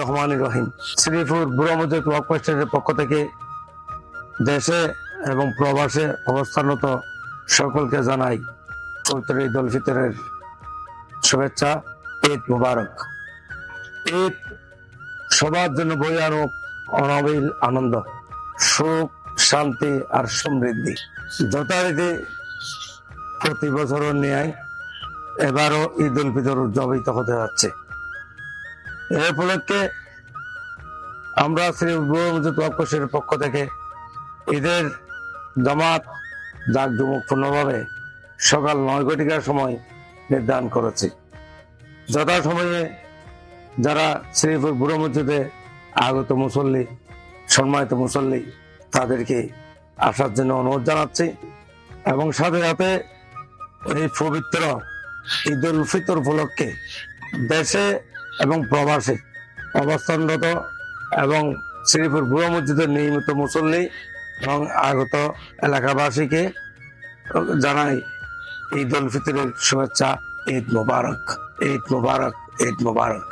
রহমান রহিম। শ্রীপুর পক্ষ থেকে দেশে এবং প্রবাসে অবস্থানরত সকলকে জানাই ঈদ উল ফিতরের শুভেচ্ছা, ঈদ মুবারক। ঈদ সবার জন্য বই আনুক, অনাবিল আনন্দ, সুখ, শান্তি আর সমৃদ্ধি। যথারীতি প্রতি বছরের ন্যায় এবারও ঈদ উল ফিতর উদযাপিত হতে যাচ্ছে। এ উপলক্ষে আমরা শ্রী ওয়াকশের পক্ষ থেকে ঈদের জামাত জাঁকজমকপূর্ণভাবে সকাল নয় ঘটিকার সময় নির্ধারণ করেছি। যথাসময়ে যারা শ্রীপুর বুড়ো মসজিদে আগত মুসল্লি, সম্মানিত মুসল্লি, তাদেরকে আসার জন্য অনুরোধ জানাচ্ছি এবং সাথে সাথে এই পবিত্র ঈদ উল ফিতর উপলক্ষে দেশে এবং প্রবাসে। অবস্থানরত এবং শ্রীপুর বুড়ো মসজিদের নিয়মিত মুসল্লি এবং আগত এলাকাবাসীকে জানাই ঈদ উল ফিতরের শুভেচ্ছা, ঈদ মোবারক ঈদ মোবারক ঈদ মোবারক।